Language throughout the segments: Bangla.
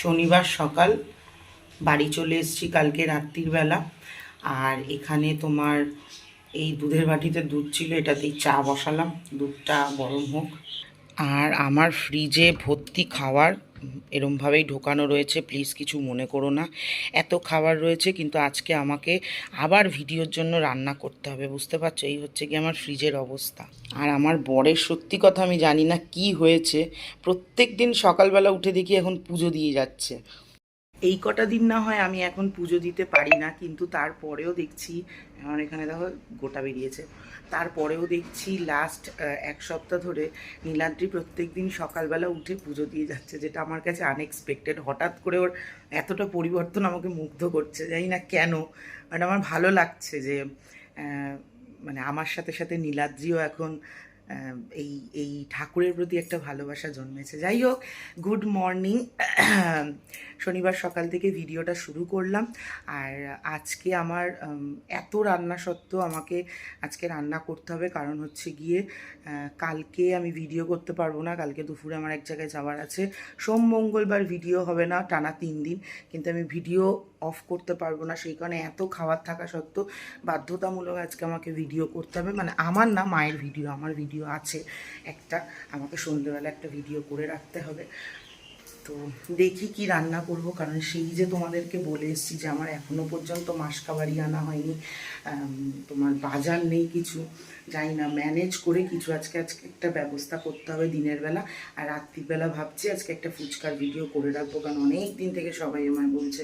শনিবার সকাল, বাড়ি চলে এসেছি কালকে রাত্রির বেলা। আর এখানে তোমার এই দুধের বাটিতে দুধ ছিল, এটাতেই চা বসালাম। দুধটা গরম হোক। আর আমার ফ্রিজে ভর্তি খাবার এরমভাবেই ঢোকানো রয়েছে। প্লিজ কিছু মনে করো না। এত খাবার রয়েছে কিন্তু আজকে আমাকে আবার ভিডিওর জন্য রান্না করতে হবে, বুঝতে পারছ? এই হচ্ছে কি আমার ফ্রিজের অবস্থা। আর আমার বরের সত্যি কথা আমি জানি না কি হয়েছে। প্রত্যেক দিন সকালবেলা উঠে দেখি এখন পুজো দিয়ে যাচ্ছে। এই কটা দিন না হয় আমি এখন পুজো দিতে পারি না, কিন্তু তারপরেও দেখছি, আমার এখানে দেখো গোটা বেরিয়েছে। তারপরেও দেখছি লাস্ট এক সপ্তাহ ধরে নীলাদ্রি প্রত্যেক দিন সকালবেলা উঠে পুজো দিয়ে যাচ্ছে, যেটা আমার কাছে আনএক্সপেক্টেড হঠাৎ করে ওর এতটা পরিবর্তন আমাকে মুগ্ধ করছে, জানি না কেন। মানে আমার ভালো লাগছে যে মানে আমার সাথে সাথে নীলাদ্রিও এখন এই এই ঠাকুরের প্রতি একটা ভালোবাসা জন্মেছে। যাই হোক গুড মর্নিং শনিবার সকাল থেকে ভিডিওটা শুরু করলাম। আর আজকে আমার এত রান্না সত্ত্বেও আমাকে আজকে রান্না করতে হবে। কারণ হচ্ছে গিয়ে কালকে আমি ভিডিও করতে পারব না। কালকে দুপুরে আমার এক জায়গায় যাওয়ার আছে। সোম মঙ্গলবার ভিডিও হবে না, টানা তিন দিন। কিন্তু আমি ভিডিও অফ করতে পারব না। সেই কারণে এত খাবার থাকা সত্ত্বেও বাধ্যতামূলক আজকে আমাকে ভিডিও করতে হবে। মানে আমার না, মায়ের ভিডিও আমার ভিডিও আছে। একটা, আমাকে সন্ধ্যেবেলা একটা ভিডিও করে রাখতে হবে। তো দেখি কি রান্না করব, কারণ সেই যে তোমাদেরকে বলে এসেছি যে আমার এখনও পর্যন্ত মাসকাবাড়ি আনা হয়নি তোমার বাজার নেই কিছু, জানি না ম্যানেজ করে কিছু আজকে আজকে একটা ব্যবস্থা করতে হবে দিনের বেলা। আর রাত্রিবেলা ভাবছি আজকে একটা ফুচকার ভিডিও করে রাখব, কারণ অনেক দিন থেকে সবাই আমায় বলছে।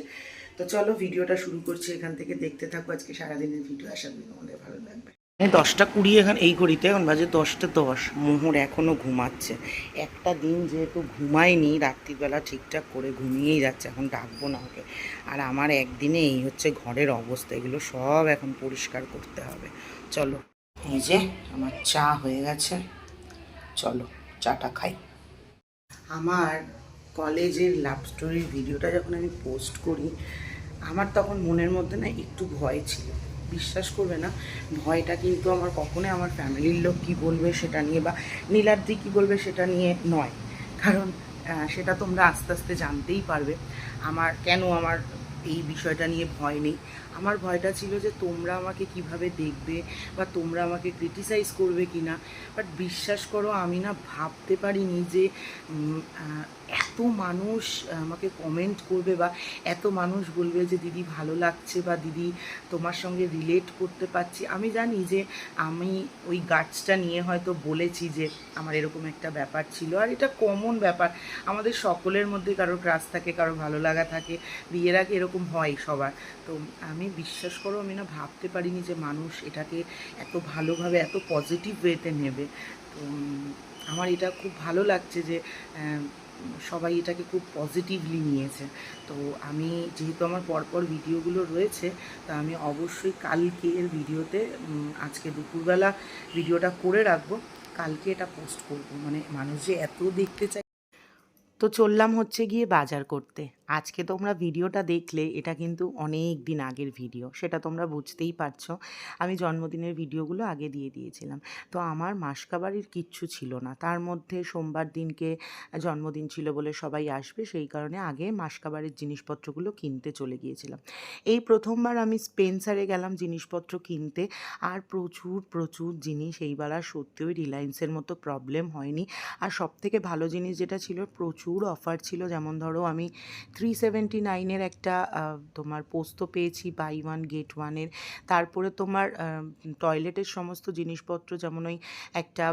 তো চলো, ভিডিওটা শুরু করছি, এখান থেকে দেখতে থাকব আজকে সারাদিনের ভিডিও, আশা করি তোমাদের ভালো লাগবে। দশটা কুড়ি এখন, এই ঘড়িতে এখন বাজে দশটা দশ। মোহর এখনও ঘুমাচ্ছে। একটা দিন যেহেতু ঘুমায়নি, রাত্রিবেলা ঠিকঠাক করে ঘুমিয়েই যাচ্ছে, এখন ডাকবো না ওকে। আর আমার একদিনে এই হচ্ছে ঘরের অবস্থা, এগুলো সব এখন পরিষ্কার করতে হবে। চলো, এই যে আমার চা হয়ে গেছে। চলো, চাটা খাই। আমার কলেজের লাভ স্টোরির ভিডিওটা যখন আমি পোস্ট করি, আমার তখন মনের মধ্যে না একটু ভয় ছিল। বিশ্বাস করবে না। ভয়টা কিন্তু আমার কখনোই আমার ফ্যামিলির লোক কী বলবে সেটা নিয়ে বা নীলাদ্রি কী বলবে সেটা নিয়ে নয়। কারণ সেটা তোমরা আস্তে আস্তে জানতেই পারবে। আমার, কেন আমার এই বিষয়টা নিয়ে ভয় নেই? আমার ভয়টা ছিল যে তোমরা আমাকে কীভাবে দেখবে বা তোমরা আমাকে ক্রিটিসাইজ করবে কি না বাট বিশ্বাস করো, আমি না ভাবতে পারিনি যে এত মানুষ আমাকে কমেন্ট করবে বা এত মানুষ বলবে যে, দিদি ভালো লাগছে বা দিদি তোমার সঙ্গে রিলেট করতে পারছি। আমি জানি যে, আমি ওই গাছটা নিয়ে হয়তো বলেছি যে, আমার এরকম একটা ব্যাপার ছিল। আর এটা কমন ব্যাপার। আমাদের সকলের মধ্যে কারও ক্রাশ থাকে কারও ভালো লাগা থাকে। বিয়ের আগে এরকম হয় সবার। তো আমি বিশ্বাস করো, আমি না ভাবতে পারিনি যে মানুষ এটাকে এত ভালোভাবে, এত পজিটিভ ওয়েতে নেবে। তো আমার এটা খুব ভালো লাগছে যে সবাই এটাকে খুব পজিটিভলি নিয়েছে। তো আমি যেহেতু আমার পরপর ভিডিওগুলো রয়েছে, তা আমি অবশ্যই কালকের ভিডিওতে আজকে দুপুরবেলা ভিডিওটা করে রাখব। কালকে এটা পোস্ট করব। মানে মানুষ যে এত দেখতে চায়। তো চললাম হচ্ছে গিয়ে বাজার করতে। আজকে তোমরা ভিডিওটা দেখলে এটা কিন্তু অনেক দিন আগের ভিডিও, সেটা তোমরা বুঝতেই পারছ। আমি জন্মদিনের ভিডিওগুলো আগে দিয়ে দিয়েছিলাম। তো আমার মাসকাবাড়ির কিচ্ছু ছিল না। তার মধ্যে সোমবার দিনকে জন্মদিন ছিল বলে সবাই আসবে, সেই কারণে আগে মাসকাবাড়ির জিনিসপত্রগুলো কিনতে চলে গিয়েছিলাম। এই প্রথমবার আমি স্পেন্সারে গেলাম জিনিসপত্র কিনতে, আর প্রচুর প্রচুর জিনিস এইবার আর সত্যিই রিলায়েন্সের মতো প্রবলেম হয়নি। আর সবথেকে ভালো জিনিস যেটা ছিল, প্রচুর অফার ছিল। যেমন ধরো আমি থ্রি সেভেন্টি নাইনের একটা তোমার পোস্ত পেয়েছি বাই ওয়ান গেট ওয়ানের তারপরে তোমার টয়লেটের সমস্ত জিনিসপত্র, যেমন ওই একটা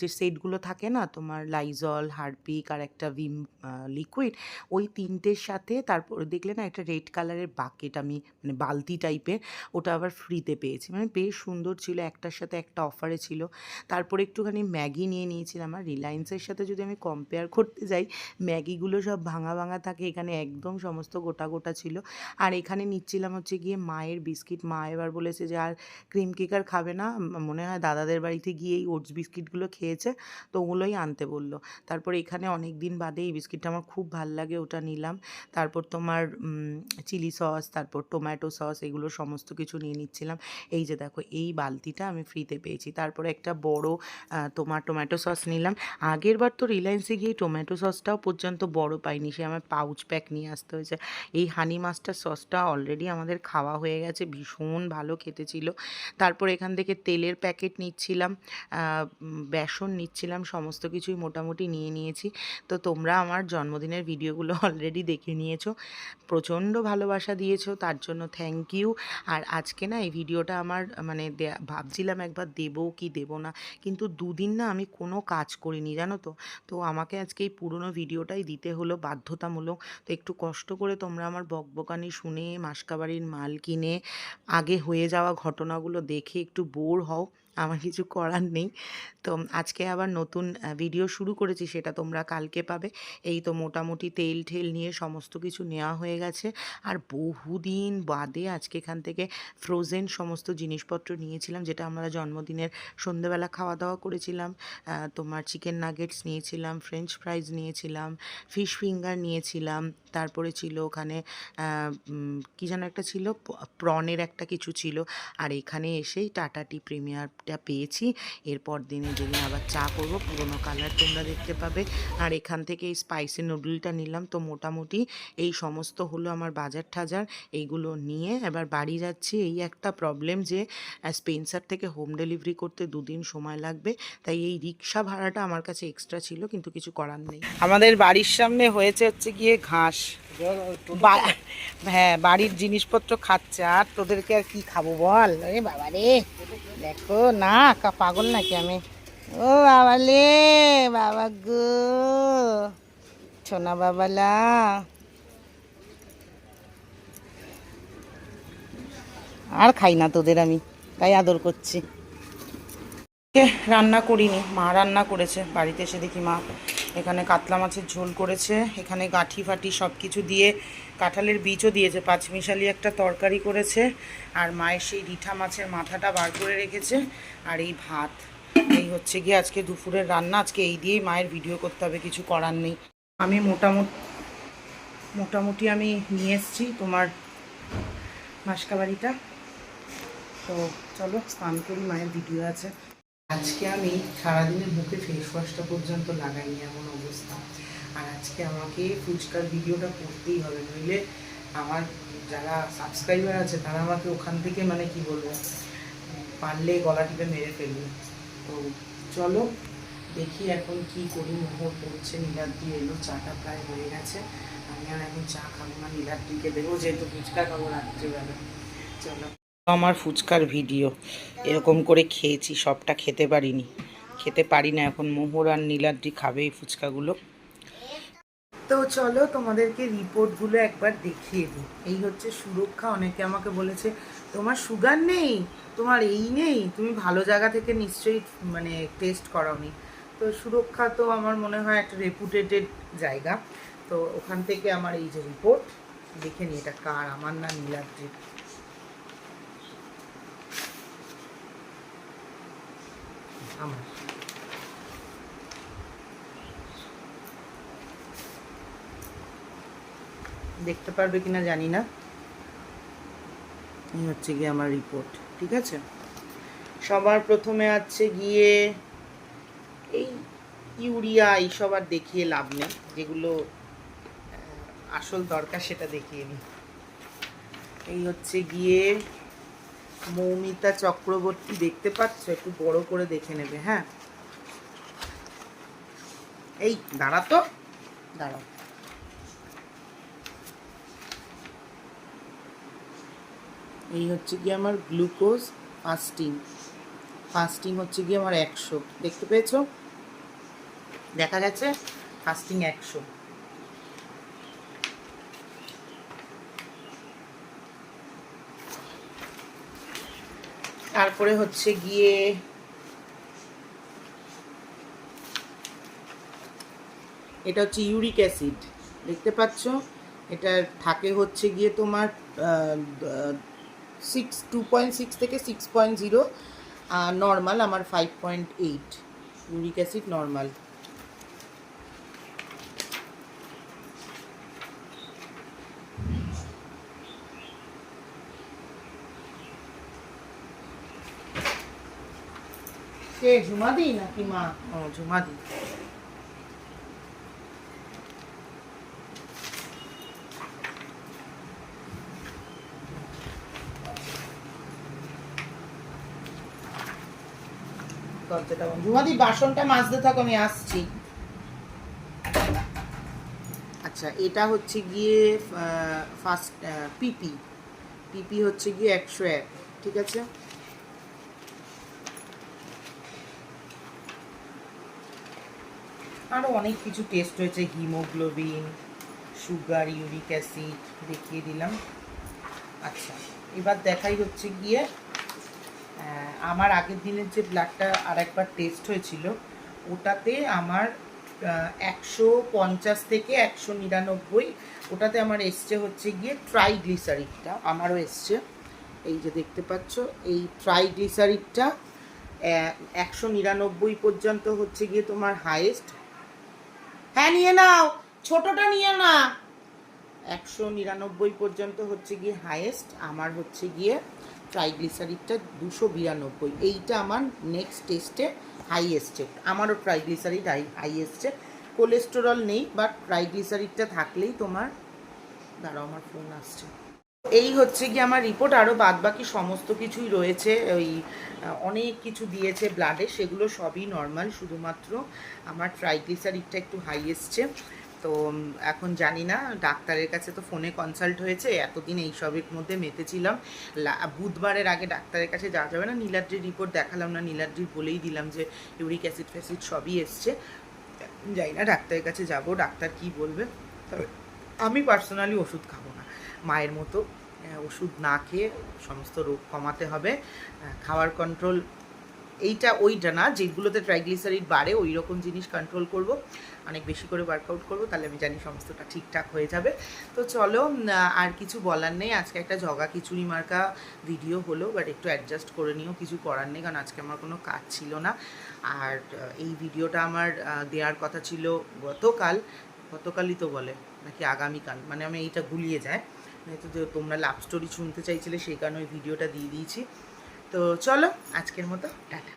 যে সেটগুলো থাকে না, তোমার লাইজল হারপিক আর একটা ভিম লিকুইড ওই তিনটের সাথে তারপরে দেখলে না একটা রেড কালারের বাকেট আমি মানে বালতি টাইপের ওটা আবার ফ্রিতে পেয়েছি। মানে বেশ সুন্দর ছিল, একটার সাথে একটা অফারে ছিল। তারপরে একটুখানি ম্যাগি নিয়ে নিয়েছিলাম, আর রিলায়েন্সের সাথে যদি আমি কম্পেয়ার করতে যাই ম্যাগিগুলো সব ভাঙা ভাঙা থাকে এখানে একদম সমস্ত গোটা গোটা ছিল। আর এখানে নিচ্ছিলাম হচ্ছে গিয়ে মায়ের বিস্কিট। মা এবার বলেছে যে, আর ক্রিম কেক আর খাবে না। মনে হয় দাদাদের বাড়িতে গিয়ে এই ওটস বিস্কিটগুলো খেয়েছে, তো ওগুলোই আনতে বলল। তারপর এখানে অনেক দিন বাদে এই বিস্কিটটা আমার খুব ভালো লাগে, ওটা নিলাম। তারপর তোমার চিলি সস, তারপর টোম্যাটো সস, এগুলো সমস্ত কিছু নিয়ে নিচ্ছিলাম। এই যে দেখো, এই বালতিটা আমি ফ্রিতে পেয়েছি। তারপরে একটা বড় তোমার টমেটো সস নিলাম। আগের বার তো রিলায়েন্সে গিয়ে টমেটো সসটাও পর্যন্ত বড় পাইনি, সে আমার পাউচ প্যাক নিয়ে নিয়ে আসতে হয়েছে। এই হানি মাস্টার সসটা অলরেডি আমাদের খাওয়া হয়ে গেছে, ভীষণ ভালো খেতে ছিল। তারপর এখান থেকে তেলের প্যাকেট নিচ্ছিলাম বেসন নিচ্ছিলাম, সমস্ত কিছুই মোটামুটি নিয়ে নিয়েছি। তো তোমরা আমার জন্মদিনের ভিডিওগুলো অলরেডি দেখে নিয়েছো, প্রচণ্ড ভালোবাসা দিয়েছ, তার জন্য থ্যাংক ইউ আর আজকে না এই ভিডিওটা আমার মানে ভাবছিলাম একবার দেবো কি দেবো না, কিন্তু দুদিন না আমি কোনো কাজ করিনি, জানো তো? তো আমাকে আজকে এই পুরনো ভিডিওটাই দিতে হলো বাধ্যতামূলক। তো একটু কষ্ট করে তোমরা আমার বকবকানি শুনে, মাসকাবাড়ির মাল কিনে, আগে হয়ে যাওয়া ঘটনাগুলো দেখে একটু বোর হও। আমার কিছু করার নেই। তো আজকে আবার নতুন ভিডিও শুরু করেছি, সেটা তোমরা কালকে পাবে। এই তো মোটামুটি তেল ঠেল নিয়ে সমস্ত কিছু নেওয়া হয়ে গেছে। আর বহুদিন বাদে আজকে এখান থেকে ফ্রোজেন সমস্ত জিনিসপত্র নিয়েছিলাম, যেটা আমরা জন্মদিনের সন্ধেবেলা খাওয়া দাওয়া করেছিলাম তোমার চিকেন নাগেটস নিয়েছিলাম ফ্রেঞ্চ ফ্রাইজ নিয়েছিলাম ফিশ ফিঙ্গার নিয়েছিলাম, তারপরে ছিল ওখানে কি যেন একটা ছিল প্রনের একটা কিছু ছিল। আর এখানে এসেই টাটা টি প্রিমিয়ারটা পেয়েছি। এরপর দিনে যেদিন আবার চা করব, পুরোনো কালার তোমরা দেখতে পাবে। আর এখান থেকে এই স্পাইসি নুডলটা নিলাম। তো মোটামুটি এই সমস্ত হলো আমার বাজার ঠাজার। এইগুলো নিয়ে এবার বাড়ি যাচ্ছি। এই একটা প্রবলেম যে স্পেন্সার থেকে হোম ডেলিভারি করতে দুদিন সময় লাগবে। তাই এই রিক্সা ভাড়াটা আমার কাছে এক্সট্রা ছিল, কিন্তু কিছু করার নেই। আমাদের বাড়ির সামনে হয়েছে হচ্ছে গিয়ে ঘাস। হ্যাঁ বাড়ির জিনিসপত্র খাচ্ছে। আর তোদেরকে আর কি খাব বল? আরে বাবা রে দেখো, না, কা পাগল নাকি আমি? ও বাবা লে বাবা গো, সোনা বাবালা। আর খাই না তোদের আমি, তাই আদর করছি। রান্না করিনি, মা রান্না করেছে, বাড়িতে এসে দেখি মা এখানে কাতলা মাছের ঝোল করেছে, এখানে গাঁঠি ফাটি সব কিছু দিয়ে কাঁঠালের বীজও দিয়েছে, পাঁচমিশালি একটা তরকারি করেছে, আর মায়ের সেই রিঠা মাছের মাথাটা বার করে রেখেছে, আর এই ভাত। এই হচ্ছে গিয়ে আজকে দুপুরের রান্না, আজকে এই দিয়েই মায়ের ভিডিও করতে হবে, কিছু করার নেই। আমি মোটামুটি মোটামুটি আমি নিয়ে এসেছি তোমার মাসকাবাড়িটা তো চলো, স্নান করি, মায়ের ভিডিও আছে। আজকে আমি সারাদিনের মুখে ফেস ওয়াশটা পর্যন্ত লাগাইনি, এমন অবস্থা। আর আজকে আমাকে ফুচকার ভিডিওটা করতেই হবে, নইলে আমার যারা সাবস্ক্রাইবার আছে, তারা আমাকে ওখান থেকে মানে কি বলব, পারলে গলা টিপে মেরে ফেলবে। তো চলো, দেখি এখন কি করি, মোহর পড়ছে নীলাদ্রি এলো, চাটা প্রায় হয়ে গেছে। আমি আর এখন চা খাব না নীলাদ্রিকে দেবো, যেহেতু ফুচকা খাব রাত্রিবেলা। চলো। আমার ফুচকার ভিডিও। এরকম করে খেয়েছি, সবটা খেতে পারিনি। খেতে পারি না এখন, মোহর আর নীলাদ্রি খাবে এই ফুচকাগুলো। তো চলো তোমাদেরকে রিপোর্টগুলো একবার দেখিয়ে দিই। এই হচ্ছে সুরক্ষা, অনেকে আমাকে বলেছে, তোমার সুগার নেই? তোমার এই নেই? তুমি ভালো জায়গা থেকে নিশ্চয়ই মানে টেস্ট করাওনি। তো সুরক্ষা তো আমার মনে হয় একটা রেপুটেটেড জায়গা। তো ওখান থেকে আমার এই যে রিপোর্ট, দেখে নি এটা কার, আমার না নীলাদ্রির। আমার। দেখতে পারবে কিনা জানি না। এই হচ্ছে গিয়ে আমার রিপোর্ট ঠিক আছে? সবার প্রথমে আছে গিয়ে এই ইউরিয়া এইসব আর দেখিয়ে লাভ নেই। যেগুলো আসল দরকার সেটা দেখিয়ে নিই এই হচ্ছে গিয়ে মৌমিতা চক্রবর্তী দেখতে পাচ্ছ? একটু বড় করে দেখে নেবে হ্যাঁ? এই, দাঁড়া তো। দাঁড়াও। এই হচ্ছে গিয়ে আমার গ্লুকোজ ফাস্টিং ফাস্টিং হচ্ছে গিয়ে আমার একশো। দেখতে পেয়েছ? দেখা গেছে? ফাস্টিং একশো। তারপরে হচ্ছে গিয়ে এটা হচ্ছে ইউরিক অ্যাসিড, দেখতে পাচ্ছ? এটা থাকে হচ্ছে গিয়ে তোমার সিক্স টু পয়েন্ট সিক্স থেকে সিক্স পয়েন্ট জিরো নর্মাল আমার five point eight uric acid normal কে ঝুমাদি নাকি মা? ও ঝুমাদি বাসনটা মাজতে থাকো, আমি আসছি। আচ্ছা এটা হচ্ছে গিয়ে ফার্স্ট পিপি। পিপি হচ্ছে গিয়ে একশো এক, ঠিক আছে? আরও অনেক কিছু টেস্ট হয়েছে হিমোগ্লোবিন, সুগার, ইউরিক অ্যাসিড দেখিয়ে দিলাম। আচ্ছা এবার দেখাই হচ্ছে গিয়ে আমার আগের দিনের যে ব্লাডটা আর একবার টেস্ট হয়েছিল, ওটাতে আমার একশো পঞ্চাশ থেকে একশো নিরানব্বই, ওটাতে আমার এসছে হচ্ছে গিয়ে ট্রাইগ্লিসারিডটা, আমারও এসছে। এই যে দেখতে পাচ্ছ, এই ট্রাইগ্লিসারিডটা একশো নিরানব্বই পর্যন্ত হচ্ছে গিয়ে তোমার হাইয়েস্ট হ্যাঁ নিয়ে নাও। ছোটটা নিয়ে না। একশো নিরানব্বই পর্যন্ত হচ্ছে গিয়ে হায়েস্ট আমার হচ্ছে গিয়ে ট্রাইগ্লিসারিডটা দুশো বিরানব্বই। এইটা আমার নেক্সট টেস্টে হাইয়েস্টে আমারও ট্রাইগ্লিসারিড হাই হাইয়েস্টে কোলেস্টেরল নেই বাট ট্রাইগ্লিসারিডটা থাকলেই তোমার, দাঁড়াও, আমার ফোন আসছে। এই হচ্ছে কি আমার রিপোর্ট আরও বাদ বাকি সমস্ত কিছুই রয়েছে। ওই অনেক কিছু দিয়েছে ব্লাডে সেগুলো সবই নর্মাল শুধুমাত্র আমার ট্রাইগ্লিসারিডটা একটু হাই এসছে। তো এখন জানি না, ডাক্তারের কাছে তো ফোনে কনসাল্ট হয়েছে, এতদিন এইসবের মধ্যে মেতেছিলাম। বুধবারের আগে ডাক্তারের কাছে যাওয়া যাবে না, নীলাদ্রির রিপোর্ট দেখালাম না নীলাদ্রির বলেই দিলাম যে ইউরিক অ্যাসিড ফ্যাসিড সবই এসছে। যাই না, ডাক্তারের কাছে যাব, ডাক্তার কি বলবে? তবে আমি পার্সোনালি ওষুধ খাব। মায়ের মতো ওষুধ না খেয়ে সমস্ত রোগ কমাতে হবে। খাওয়ার কন্ট্রোল এইটা ওইটা না, যেগুলোতে ট্রাইগ্লিসারিড বাড়ে ওই রকম জিনিস কন্ট্রোল করব। অনেক বেশি করে ওয়ার্কআউট করব, তাহলে আমি জানি সমস্তটা ঠিকঠাক হয়ে যাবে। তো চলো আর কিছু বলার নেই। আজকে একটা জগা খিচুড়ি মার্কা ভিডিও হলো বাট একটু অ্যাডজাস্ট করে নিও, কিছু করার নেই, কারণ আজকে আমার কোনো কাজ ছিল না। আর এই ভিডিওটা আমার দেওয়ার কথা ছিল গতকাল, গতকালই তো বলে, নাকি আগামীকাল মানে আমি এইটা গুলিয়ে যায়। যেহেতু তোমরা লাভ স্টোরি শুনতে চাইছিলে, সেই কারণে ওই ভিডিওটা দিয়ে দিয়েছি। তো চলো, আজকের মতো, টাটা।